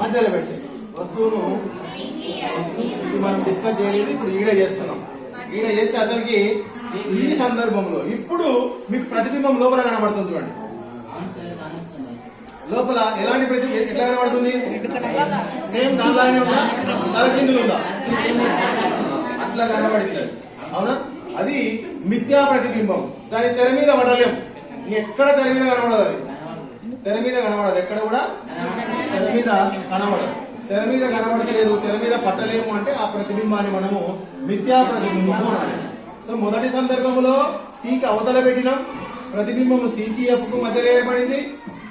మధ్యలో పెట్టి. వస్తువును ఇది మనం డిస్కస్ చేయలేదు ఇప్పుడు ఈడ చేస్తున్నాం. ఈడ చేస్తే అసలుకి ఈ సందర్భంలో ఇప్పుడు మీకు ప్రతిబింబం లోపల కనబడుతుంది చూడండి. లోపల ఎలాంటి ప్రతి ఎట్లా కనబడుతుంది? సేమ్ దానిలానే ఉందా? తలకిందులు ఉందా? అట్లా కనబడుతుంది అవునా? అది మిథ్యా ప్రతిబింబం. దాని తెర మీద పడలేం. ఎక్కడ తెర మీద కనబడదు అది? తెర మీద కనబడదు. ఎక్కడ కూడా? మీద కనబడదు. తెర మీద కనబడతలేదు తెర మీద పట్టలేము అంటే ఆ ప్రతిబింబాన్ని మనము మిథ్యా ప్రతిబింబము అనాలి సో మొదటి సందర్భంలో సీకి అవతల పెట్టినాం. ప్రతిబింబము సీకి ఎఫ్కు మధ్యలో ఏర్పడింది.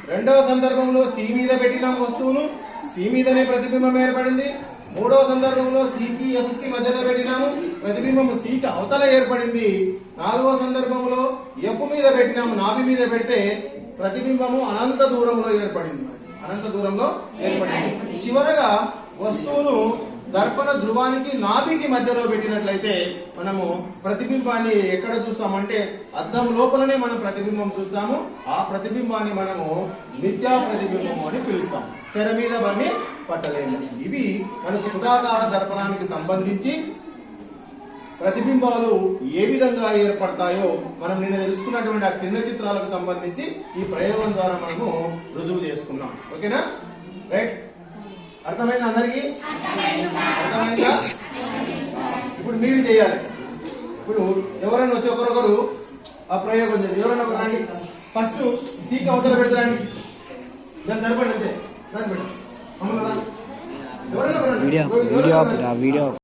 రెండవ సందర్భంలో సి మీద పెట్టినాం వస్తువును. సి మీదనే ప్రతిబింబం ఏర్పడింది. మూడవ సందర్భంలో సికి ఎఫ్కి మధ్యలో పెట్టినాము. ప్రతిబింబము సికి అవతల ఏర్పడింది. నాలుగవ సందర్భంలో ఎఫ్ మీద పెట్టినాము. నాభి మీద పెడితే ప్రతిబింబము అనంత దూరంలో ఏర్పడింది. అనంత దూరంలో ఏర్పడింది. చివరగా వస్తువును దర్పణ ధ్రువానికి నాభికి మధ్యలో పెట్టినట్లయితే మనము ప్రతిబింబాన్ని ఎక్కడ చూస్తామంటే అద్దం లోపలనే మనం ప్రతిబింబం చూస్తాము. ఆ ప్రతిబింబాన్ని మనము మిథ్యా ప్రతిబింబము అని పిలుస్తాం. తెర మీద వాడిని పట్టలేము. ఇవి మన చుటాకార దర్పణానికి సంబంధించి ప్రతిబింబాలు ఏ విధంగా ఏర్పడతాయో మనం నిన్న తెలుసుకున్నటువంటి ఆ కింద చిత్రాలకు సంబంధించి ఈ ప్రయోగం ద్వారా మనము రుజువు చేసుకున్నాం ఓకేనా? రైట్. అర్థమైంది అందరికి? అర్థమైందా? ఇప్పుడు మీరు చేయాలి. ఇప్పుడు ఎవరైనా వచ్చి ఒకరొకరు ఆ ప్రయోగం చేయాలి. ఎవరైనా ఒకరు రండి. ఫస్ట్ సీక్ అవతల పెడతారండి దాన్ని నడపండి అంతే. నడపండి అవును కదా? ఎవరైనా ఒకరు రండి. వీడియో. వీడియో